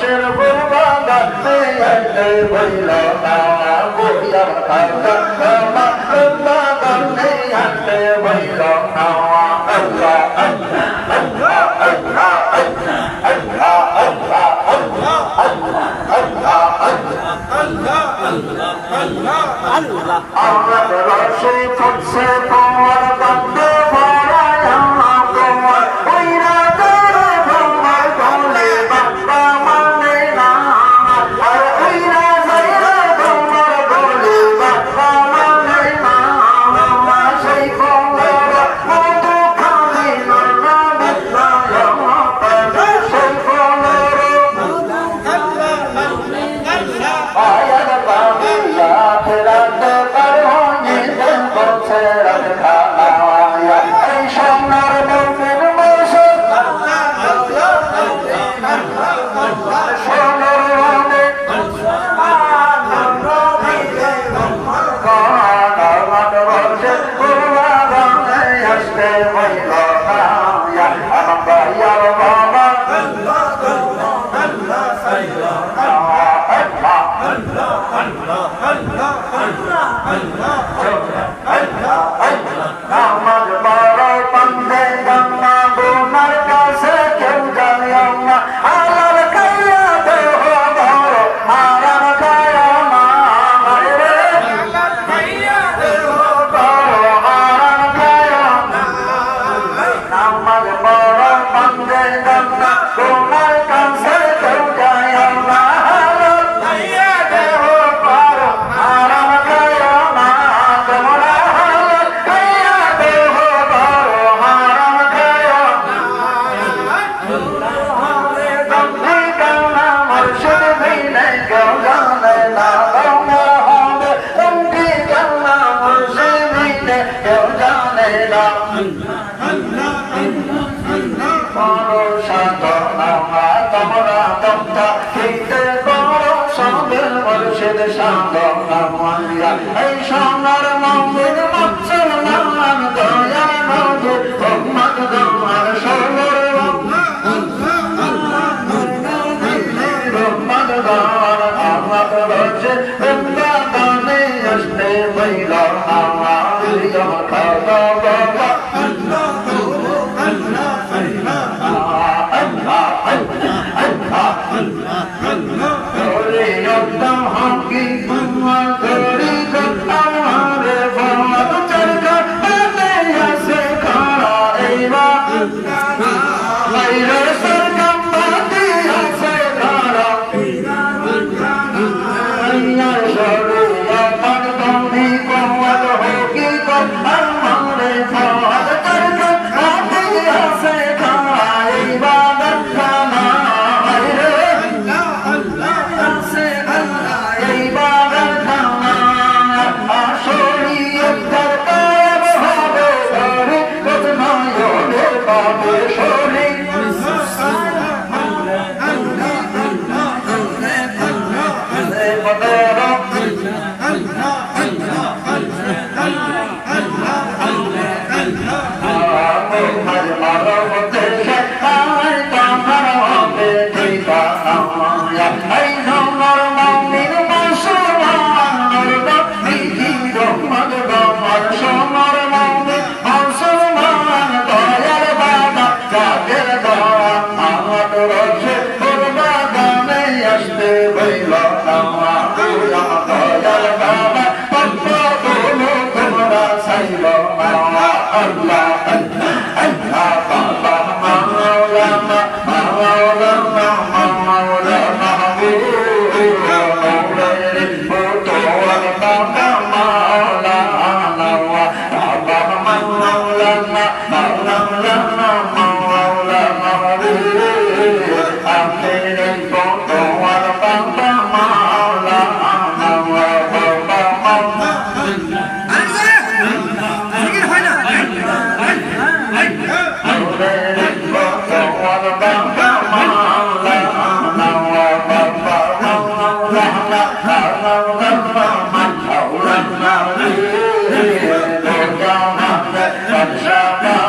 মানুষের ভুবানা দেখতে বইল না বইলাম খাওয়া আমার বাবা দেখতে বইল খাওয়া আল্লাহ আল্লাহ আল্লাহ আল্লাহ আল্লাহ আল্লাহ আল্লাহ আল্লাহ আল্লাহ আল্লাহ আল্লাহ আল্লাহ আল্লাহ 아니구나. 아니구나. 아, কথা কিনতে পারো সামনে মানুষের সামনে এই সামনে আসতে বলল আমার দয়াল বাবা পাপ্পা বলো তোমরা সাইল মাওলা আল্লাহ আল্লাহ বাবা মাওলা মাওলা মাওলা Amen. Bye.